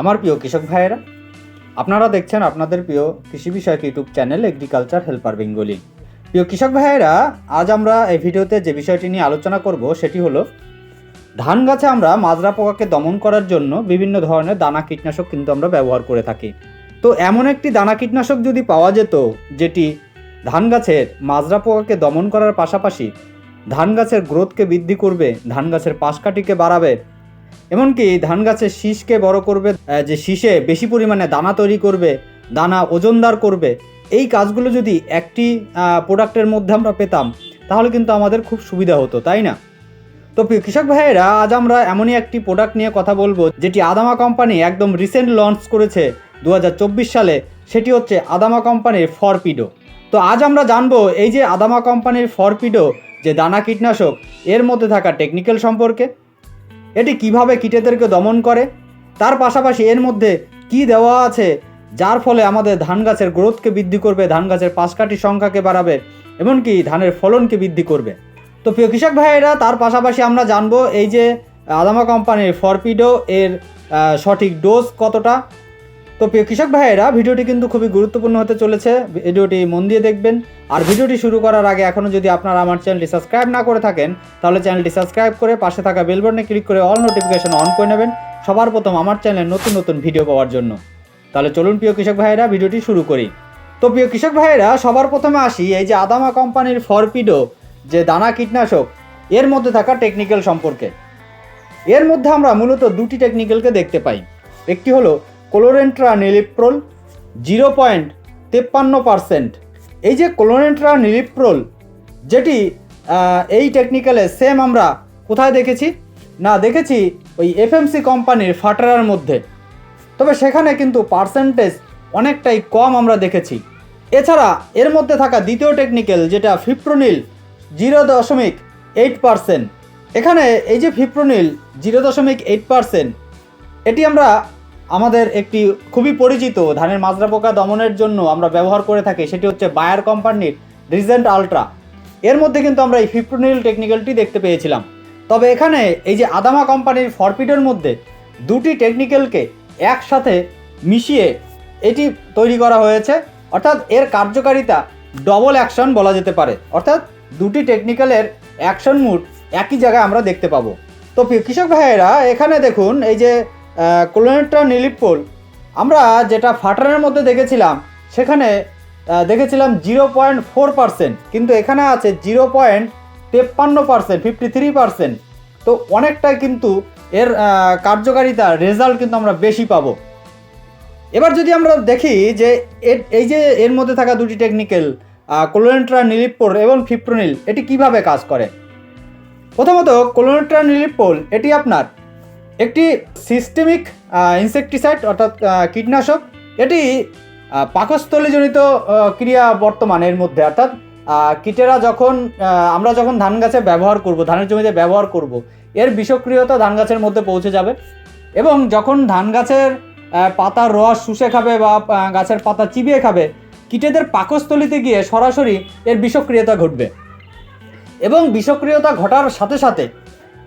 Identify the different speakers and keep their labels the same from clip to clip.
Speaker 1: আমার প্রিয় কৃষক ভাইয়েরা, আপনারা দেখছেন আপনাদের প্রিয় কৃষি বিষয়ক YouTube channel agriculture helper Bengali প্রিয় কৃষক ভাইয়েরা, আজ আমরা এই ভিডিওতে যে বিষয়টি নিয়ে আলোচনা করব সেটি হলো, ধান গাছে আমরা মাজরা পোকাকে দমন করার জন্য বিভিন্ন ধরনের দানা কীটনাশক কিন্তু আমরা ব্যবহার করে থাকি। তো এমন একটি দানা কীটনাশক যদি পাওয়া যেত, যেটি ধান গাছের মাজরা পোকাকে দমন করার পাশাপাশি ধান গাছের গ্রোথকে বৃদ্ধি করবে, ধান গাছের পাশকাঠিকে বাড়াবে এমনকি ধান গাছের শীষকে বড় করবে যে শীষে বেশি পরিমাণে দানা তৈরি করবে, দানা ওজনদার করবে, এই কাজগুলো যদি একটি প্রোডাক্টের মধ্যে আমরা পেতাম, তাহলে কিন্তু আমাদের খুব সুবিধা হতো, তাই না? তো কৃষক ভাইয়েরা, আজ আমরা এমনই একটি প্রোডাক্ট নিয়ে কথা বলব, যেটি আদামা কোম্পানি একদম রিসেন্ট লঞ্চ করেছে দু হাজার চব্বিশ সালে, সেটি হচ্ছে আদামা কোম্পানির ফরপিডো তো আজ আমরা জানব, এই যে আদামা কোম্পানির ফরপিডো যে দানা কীটনাশক, এর মধ্যে থাকা টেকনিক্যাল সম্পর্কে এটি কীভাবে কীটেদেরকে দমন করে? তার পাশাপাশি এর মধ্যে কি দেওয়া আছে, যার ফলে আমাদের ধান গাছের গ্রোথকে বৃদ্ধি করবে ধান গাছের পাশকাঠির সংখ্যাকে বাড়াবে, এমনকি ধানের ফলনকে বৃদ্ধি করবে। তো প্রিয় কৃষক ভাইয়েরা, তার পাশাপাশি আমরা জানব এই যে আদামা কোম্পানির ফরপিডো এর সঠিক ডোজ কতটা? তো প্রিয় কৃষক ভাইয়েরা, ভিডিওটি কিন্তু খুবই গুরুত্বপূর্ণ হতে চলেছে। ভিডিওটি মন দিয়ে দেখবেন। আর ভিডিওটি শুরু করার আগে এখনও যদি আপনারা আমার চ্যানেলটি সাবস্ক্রাইব না করে থাকেন, তাহলে চ্যানেলটি সাবস্ক্রাইব করে পাশে থাকা বেল বাটনে ক্লিক করে অল নোটিফিকেশন অন করে নেবেন সবার প্রথম আমার চ্যানেলে নতুন নতুন ভিডিও পাওয়ার জন্য। তাহলে চলুন প্রিয় কৃষক ভাইয়েরা, ভিডিওটি শুরু করি। তো প্রিয় কৃষক ভাইয়েরা, সবার প্রথমে আসি এই যে আদামা কোম্পানির ফরপিডো, যে দানা কীটনাশক, এর মধ্যে থাকা টেকনিক্যাল সম্পর্কে। এর মধ্যে আমরা মূলত দুটি টেকনিক্যালকে দেখতে পাই। একটি হলো কোলোরেন্ট্রা নিলিপ্রোল জিরো পয়েন্ট তেপ্পান্ন পারসেন্ট। এই যে কোলোরেন্ট্রা নিলিপ্রোল যেটি এই টেকনিক্যালে সেম আমরা কোথায় দেখেছি? না, দেখেছি ওই এফএমসি কোম্পানির ফাটারার মধ্যে। তবে সেখানে কিন্তু পার্সেন্টেজ অনেকটাই কম আমরা দেখেছি। এছাড়া এর মধ্যে থাকা দ্বিতীয় টেকনিক্যাল যেটা ফিপ্রোনিল জিরো দশমিক এইট পারসেন্ট এখানে এই যে ফিপ্রোনিল জিরো দশমিক এইট পারসেন্ট এটি আমরা আমাদের একটি খুবই পরিচিত ধানের মাজরা পোকা দমনের জন্য আমরা ব্যবহার করে থাকি, সেটি হচ্ছে বায়ার কোম্পানির রিজেন্ট আলট্রা। এর মধ্যে কিন্তু আমরা এই ফিপ্রোনিল টেকনিক্যালটি দেখতে পেয়েছিলাম। তবে এখানে এই যে আদামা কোম্পানির ফরপিডের মধ্যে দুটি টেকনিক্যালকে একসাথে মিশিয়ে এটি তৈরি করা হয়েছে, অর্থাৎ এর কার্যকারিতা ডবল অ্যাকশন বলা যেতে পারে। অর্থাৎ দুটি টেকনিক্যালের অ্যাকশন মুড একই জায়গায় আমরা দেখতে পাবো। তো কৃষক ভাইয়েরা, এখানে দেখুন, এই যে কোলোনেট্রা নিলিপোল আমরা যেটা ফাটারের মধ্যে দেখেছিলাম, সেখানে দেখেছিলাম জিরো পয়েন্ট ফোর পার্সেন্ট, কিন্তু এখানে আছে জিরো পয়েন্ট তেপ্পান্ন পার্সেন্ট, ফিফটি থ্রি পার্সেন্ট। তো অনেকটাই কিন্তু এর কার্যকারিতা, রেজাল্ট কিন্তু আমরা বেশি পাবো। এবার যদি আমরা দেখি যে এই যে এর মধ্যে থাকা দুটি টেকনিক্যাল কোলোনেট্রা নিলিপোল এবং ফিপ্রোনিল এটি কীভাবে কাজ করে? প্রথমত কোলোনেট্রা নিলিপোল এটি আপনার একটি সিস্টেমিক ইনসেকটিসাইড অর্থাৎ কীটনাশক। এটি পাকস্থলীজনিত ক্রিয়া বর্তমান এর মধ্যে। অর্থাৎ কীটেরা যখন আমরা যখন ধান গাছে ব্যবহার করব, ধানের জমিতে ব্যবহার করব, এর বিষক্রিয়তা ধান গাছের মধ্যে পৌঁছে যাবে। এবং যখন ধান গাছের পাতার রস শুষে খাবে বা গাছের পাতা চিবিয়ে খাবে, কীটেদের পাকস্থলিতে গিয়ে সরাসরি এর বিষক্রিয়তা ঘটবে। এবং বিষক্রিয়তা ঘটার সাথে সাথে,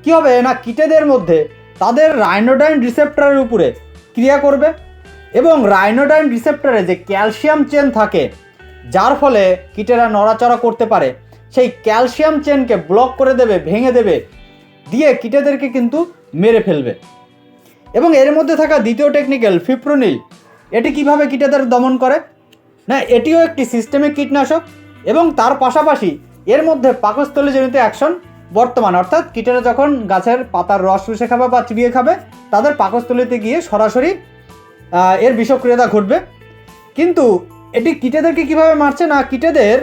Speaker 1: কি হবে না, কীটেদের মধ্যে তাদের রাইনোডাইন রিসেপ্টারের উপরে ক্রিয়া করবে এবং রাইনোডাইন রিসেপ্টারে যে ক্যালসিয়াম চেন থাকে, যার ফলে কীটেরা নড়াচড়া করতে পারে, সেই ক্যালসিয়াম চেনকে ব্লক করে দেবে, ভেঙে দেবে, দিয়ে কীটেদেরকে কিন্তু মেরে ফেলবে। এবং এর মধ্যে থাকা দ্বিতীয় টেকনিক্যাল ফিপ্রোনিল এটি কীভাবে কীটেদের দমন করে? না, এটিও একটি সিস্টেমিক কীটনাশক এবং তার পাশাপাশি এর মধ্যে পাকস্থলীজনিত অ্যাকশন বর্তমান, অর্থাৎ কীটেরা যখন গাছের পাতার রস শুষে খাবে বা চিবিয়ে খাবে, তাদের পাকস্থলীতে গিয়ে সরাসরি এর বিষক্রিয়তা ঘটবে। কিন্তু এটি কীটেদেরকে কীভাবে মারছে না, কীটেদের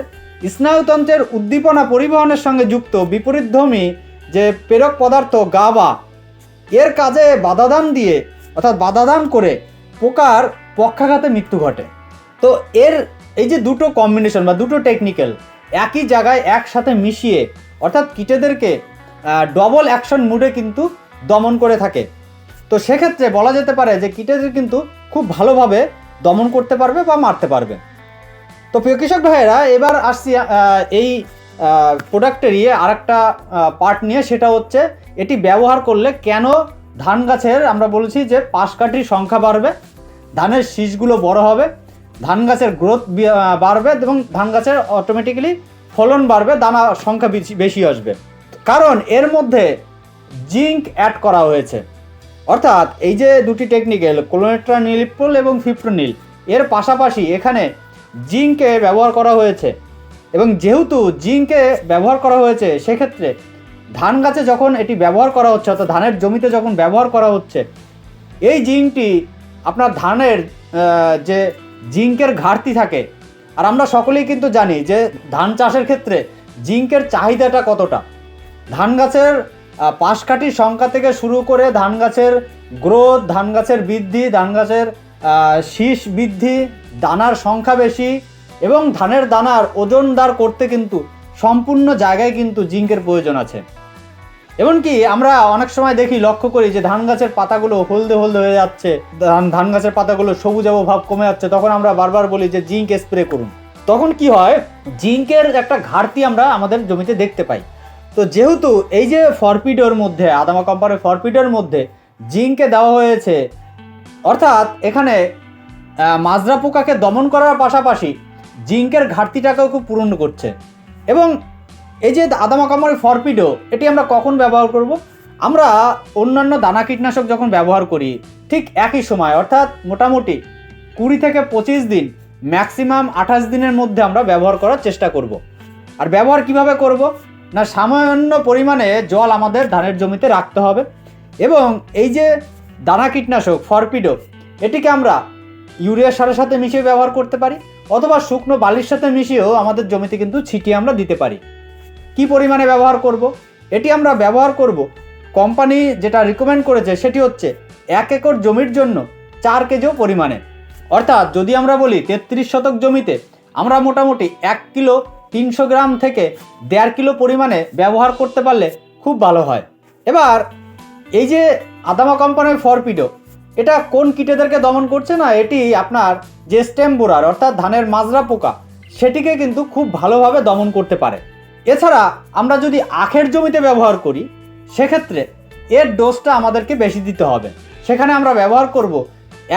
Speaker 1: স্নায়ুতন্ত্রের উদ্দীপনা পরিবহনের সঙ্গে যুক্ত বিপরীতধর্মী যে প্রেরক পদার্থ গাবা, এর কাজে বাধাদান দিয়ে, অর্থাৎ বাধাদান করে পোকার পক্ষাঘাতে মৃত্যু ঘটে। তো এর এই যে দুটো কম্বিনেশন বা দুটো টেকনিক্যাল একই জায়গায় একসাথে মিশিয়ে অর্থাৎ কীটেদেরকে ডবল অ্যাকশন মুডে কিন্তু দমন করে থাকে। তো সেক্ষেত্রে বলা যেতে পারে যে কীটেদের কিন্তু খুব ভালোভাবে দমন করতে পারবে বা মারতে পারবে। তো প্রিয় কৃষক ভাইয়েরা, এবার আসছি এই প্রোডাক্টেরই আর একটা পার্ট নিয়ে, সেটা হচ্ছে এটি ব্যবহার করলে কেন ধান গাছের, আমরা বলছি যে পাশকাঠির সংখ্যা বাড়বে, ধানের শীষগুলো বড় হবে, ধান গাছের গ্রোথ বাড়বে এবং ধান গাছের অটোমেটিক্যালি ফলন বাড়বে দানা সংখ্যা বেশি আসবে। কারণ এর মধ্যে জিঙ্ক অ্যাড করা হয়েছে। অর্থাৎ এই যে দুটি টেকনিক্যাল ক্লোনেট্রানিলিপল এবং ফিপ্রোনিল এর পাশাপাশি এখানে জিঙ্কে ব্যবহার করা হয়েছে। এবং যেহেতু জিঙ্কে ব্যবহার করা হয়েছে, সেক্ষেত্রে ধান গাছে যখন এটি ব্যবহার করা হচ্ছে, অর্থাৎ ধানের জমিতে যখন ব্যবহার করা হচ্ছে, এই জিঙ্কটি আপনার ধানের যে জিঙ্কের ঘাটতি থাকে আর আমরা সকলেই কিন্তু জানি যে ধান চাষের ক্ষেত্রে জিঙ্কের চাহিদাটা কতটা। ধান গাছের পাশকাঠির সংখ্যা থেকে শুরু করে ধান গাছের গ্রোথ, ধান গাছের বৃদ্ধি, ধান গাছের শীষ বৃদ্ধি, দানার সংখ্যা বেশি এবং ধানের দানার ওজনদার করতে কিন্তু সম্পূর্ণ জায়গায় কিন্তু জিঙ্কের প্রয়োজন আছে। এমনকি আমরা অনেক সময় দেখি, লক্ষ্য করি যে ধান গাছের পাতাগুলো হলদে হলদে হয়ে যাচ্ছে। ধান গাছের পাতাগুলো সবুজাব ভাব কমে যাচ্ছে। তখন আমরা বারবার বলি যে, জিঙ্ক স্প্রে করুন। তখন কি হয়? জিঙ্কের একটা ঘাটতি আমরা আমাদের জমিতে দেখতে পাই। তো যেহেতু এই যে ফরপিডোর মধ্যে, আদামা কোম্পানির ফরপিডোর মধ্যে জিঙ্কে দেওয়া হয়েছে, অর্থাৎ এখানে মাজরা পোকাকে দমন করার পাশাপাশি জিঙ্কের ঘাটতিটাকেও খুব পূরণ করছে। এবং এই যে আদামা কোম্পানির ফরপিডো, এটি আমরা কখন ব্যবহার করব? আমরা অন্যান্য দানা কীটনাশক যখন ব্যবহার করি, ঠিক একই সময়, অর্থাৎ মোটামুটি কুড়ি থেকে পঁচিশ দিন, ম্যাক্সিমাম আঠাশ দিনের মধ্যে আমরা ব্যবহার করার চেষ্টা করব। আর ব্যবহার কীভাবে করব? না, সামান্য পরিমাণে জল আমাদের ধানের জমিতে রাখতে হবে এবং এই যে দানা কীটনাশক, ফরপিডো, এটিকে আমরা ইউরিয়া সারের সাথে মিশিয়ে ব্যবহার করতে পারি অথবা শুকনো বালির সাথে মিশিয়েও আমাদের জমিতে কিন্তু ছিটিয়ে আমরা দিতে পারি। কি পরিমাণে ব্যবহার করব? এটি আমরা ব্যবহার করব। কোম্পানি যেটা রিকমেন্ড করেছে সেটি হচ্ছে এক একর জমির জন্য চার কেজিও পরিমাণে। অর্থাৎ যদি আমরা বলি তেত্রিশ শতক জমিতে আমরা মোটামুটি এক কিলো তিনশো গ্রাম থেকে দেড় কিলো পরিমাণে ব্যবহার করতে পারলে খুব ভালো হয়। এবার এই যে আদামা কোম্পানির ফরপিডো, এটা কোন কীটেদেরকে দমন করছে না? এটি আপনার যে স্টেম বোরার, অর্থাৎ ধানের মাজরা পোকা, সেটিকে কিন্তু খুব ভালোভাবে দমন করতে পারে। এছাড়া আমরা যদি আখের জমিতে ব্যবহার করি, সেক্ষেত্রে এর ডোজটা আমাদেরকে বেশি দিতে হবে। সেখানে আমরা ব্যবহার করব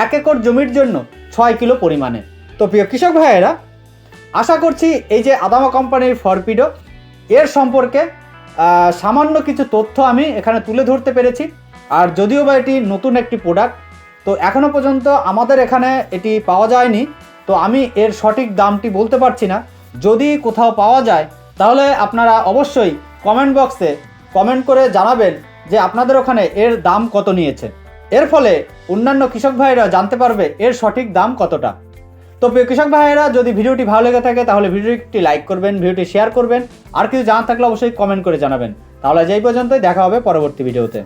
Speaker 1: এক একর জমির জন্য ছয় কিলো পরিমাণে। তো প্রিয় কৃষক ভাইয়েরা, আশা করছি এই যে আদামা কোম্পানির ফরপিডো, এর সম্পর্কে সামান্য কিছু তথ্য আমি এখানে তুলে ধরতে পেরেছি। আর যদিও বা এটি নতুন একটি প্রোডাক্ট তো এখনও পর্যন্ত আমাদের এখানে এটি পাওয়া যায়নি। তো আমি এর সঠিক দামটি বলতে পারছি না। যদি কোথাও পাওয়া যায় তাহলে আপনারা অবশ্যই কমেন্ট বক্সে কমেন্ট করে জানাবেন যে আপনাদের ওখানে এর দাম কত নিয়েছে। এর ফলে অন্যান্য কৃষক ভাইয়েরা জানতে পারবে এর সঠিক দাম কতটা। তো প্রিয় কৃষক ভাইয়েরা, যদি ভিডিওটি ভালো লেগে থাকে, তাহলে ভিডিওটি লাইক করবেন, ভিডিওটি শেয়ার করবেন। আর কিছু জানা থাকলে অবশ্যই কমেন্ট করে জানাবেন। তাহলে যেই পর্যন্তই, দেখা হবে পরবর্তী ভিডিওতে